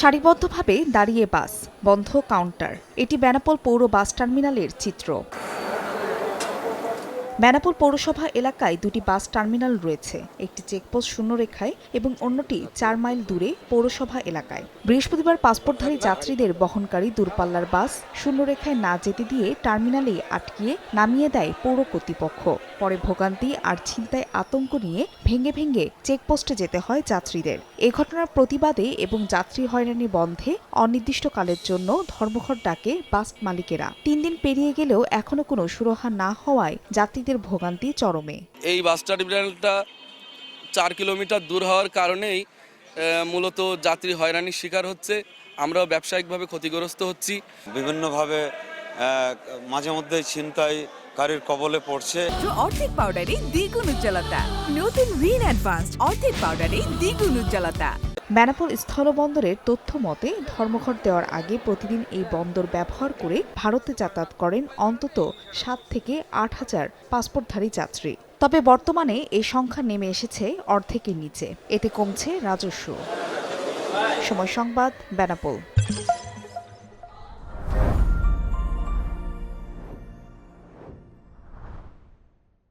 সারিবদ্ধভাবে দাঁড়িয়ে বাস বন্ধ কাউন্টার। এটি বেনাপোল পৌর বাস টার্মিনালের চিত্র। বেনাপোল পৌরসভা এলাকায় দুটি বাস টার্মিনাল রয়েছে, একটি চেকপোস্ট শূন্যরেখায় এবং অন্যটি চার মাইল দূরে পৌরসভা এলাকায়। বৃহস্পতিবার পাসপোর্টধারী যাত্রীদের বহনকারী দূরপাল্লার বাস শূন্যরেখায় না যেতে দিয়ে টার্মিনালে আটকিয়ে নামিয়ে দেয় পৌর কর্তৃপক্ষ। পরে ভোগান্তি আর ছিনতাই আতঙ্ক নিয়ে ভেঙে ভেঙে চেকপোস্টে যেতে হয় যাত্রীদের। এ ঘটনার প্রতিবাদে এবং যাত্রী হয়রানি বন্ধে অনির্দিষ্টকালের জন্য ধর্মঘট ডাকে বাস মালিকেরা। তিন দিন পেরিয়ে গেলেও এখনও কোনো সুরাহা না হওয়ায় যাত্রীদের ভোগান্তি চরমে। এই বাস টার্মিনালটা চার কিলোমিটার দূর হওয়ার কারণেই মূলত যাত্রী হয়রানির শিকার হচ্ছে। আমরাও ব্যবসায়িকভাবে ক্ষতিগ্রস্ত হচ্ছি। বিভিন্নভাবে মাঝে মধ্যে ছিনতাইকারীর কবলে পড়ছে। অর্ধেক পাউডারে দ্বিগুণ উজ্জ্বলতা। নতুন রিন অ্যাডভান্সড অর্ধেক পাউডারে দ্বিগুণ উজ্জ্বলতা। বেনাপোল স্থলবন্দরের তথ্য মতে, ধর্মঘট দেওয়ার আগে প্রতিদিন এই বন্দর ব্যবহার করে ভারতে যাতায়াত করেন অন্তত সাত থেকে আট হাজার পাসপোর্টধারী যাত্রী। তবে বর্তমানে এই সংখ্যা নেমে এসেছে অর্ধেকের নিচে। এতে কমছে রাজস্ব। সময় সংবাদ, বেনাপোল।